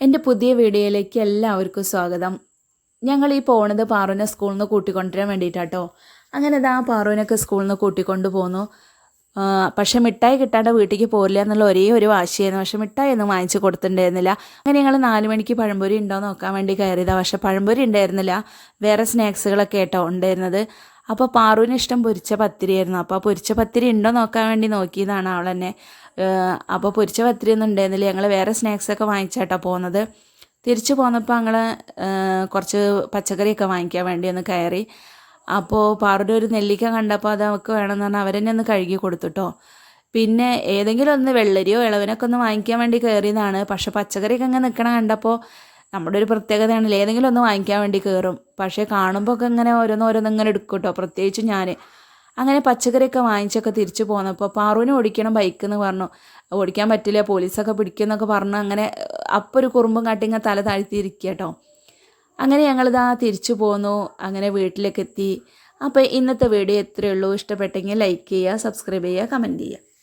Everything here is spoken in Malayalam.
എന്റെ പുതിയ വീഡിയോയിലേക്ക് എല്ലാവർക്കും സ്വാഗതം. ഞങ്ങൾ ഈ പോണത് പാറുവിനെ സ്കൂളിൽ നിന്ന് കൂട്ടിക്കൊണ്ടുവരാൻ വേണ്ടിയിട്ടാട്ടോ. അങ്ങനെ ഇതാ പാറുവിനൊക്കെ സ്കൂളിൽ നിന്ന് കൂട്ടിക്കൊണ്ട് പോന്നു. പക്ഷേ മിഠായി കിട്ടാണ്ട് വീട്ടിലേക്ക് പോരില്ല എന്നുള്ള ഒരേ ഒരു വാശിയായിരുന്നു. പക്ഷെ മിഠായി ഒന്നും വാങ്ങിച്ചു കൊടുത്തിട്ടുണ്ടായിരുന്നില്ല. അങ്ങനെ ഞങ്ങൾ നാല് മണിക്ക് പഴംപൊരി ഉണ്ടോ നോക്കാൻ വേണ്ടി കയറിയതാണ് പക്ഷേ പഴംപൊരി ഉണ്ടായിരുന്നില്ല. വേറെ സ്നാക്സുകളൊക്കെ ആയിട്ടോ ഉണ്ടായിരുന്നത്. അപ്പോൾ പാറുവിന് ഇഷ്ടം പൊരിച്ച പത്തിരിയായിരുന്നു. അപ്പോൾ ആ പൊരിച്ച പത്തിരി ഉണ്ടോ നോക്കാൻ വേണ്ടി നോക്കിയതാണ് അവൾ തന്നെ അപ്പോൾ പൊരിച്ച പത്തിരി ഒന്നും ഉണ്ടായിരുന്നില്ല. ഞങ്ങൾ വേറെ സ്നാക്സൊക്കെ വാങ്ങിച്ചാട്ടോ പോകുന്നത് തിരിച്ചു പോന്നപ്പോൾ ഞങ്ങൾ കുറച്ച് പച്ചക്കറിയൊക്കെ വാങ്ങിക്കാൻ വേണ്ടി ഒന്ന് കയറി. അപ്പോൾ പാറുടെ ഒരു നെല്ലിക്ക കണ്ടപ്പോൾ അത് അവൾക്ക് വേണമെന്ന് പറഞ്ഞാൽ അവരെന്നെ ഒന്ന് കഴുകി കൊടുത്തുട്ടോ. പിന്നെ ഏതെങ്കിലും ഒന്ന് വെള്ളരിയോ ഇളവനൊക്കെ ഒന്ന് വാങ്ങിക്കാൻ വേണ്ടി കയറിയതാണ്. പക്ഷെ പച്ചക്കറിയൊക്കെ അങ്ങനെ നിൽക്കണ കണ്ടപ്പോൾ നമ്മുടെ ഒരു പ്രത്യേകതയാണല്ലോ? ഏതെങ്കിലും ഒന്ന് വാങ്ങിക്കാൻ വേണ്ടി കയറും പക്ഷേ കാണുമ്പോൾ ഒക്കെ ഇങ്ങനെ ഓരോന്നോരോന്ന് ഓരോന്ന് ഇങ്ങനെ എടുക്കും കേട്ടോ പ്രത്യേകിച്ച് ഞാൻ അങ്ങനെ പച്ചക്കറിയൊക്കെ വാങ്ങിച്ചൊക്കെ തിരിച്ചു പോന്നപ്പോൾ പാറുവിന് ഓടിക്കണം ബൈക്ക് എന്ന് പറഞ്ഞു. ഓടിക്കാൻ പറ്റില്ല പോലീസൊക്കെ പിടിക്കുമെന്നൊക്കെ പറഞ്ഞു. അങ്ങനെ അപ്പോൾ ഒരു കുറുമ്പും കാട്ടി ഇങ്ങനെ തല താഴ്ത്തിയിരിക്കുക കേട്ടോ അങ്ങനെ ഞങ്ങളിതാ തിരിച്ചു പോന്നു. അങ്ങനെ വീട്ടിലേക്ക് എത്തി അപ്പോൾ ഇന്നത്തെ വീഡിയോ എത്രയേ ഉള്ളൂ. ഇഷ്ടപ്പെട്ടെങ്കിൽ ലൈക്ക് ചെയ്യുക സബ്സ്ക്രൈബ് ചെയ്യുക കമന്റ് ചെയ്യുക.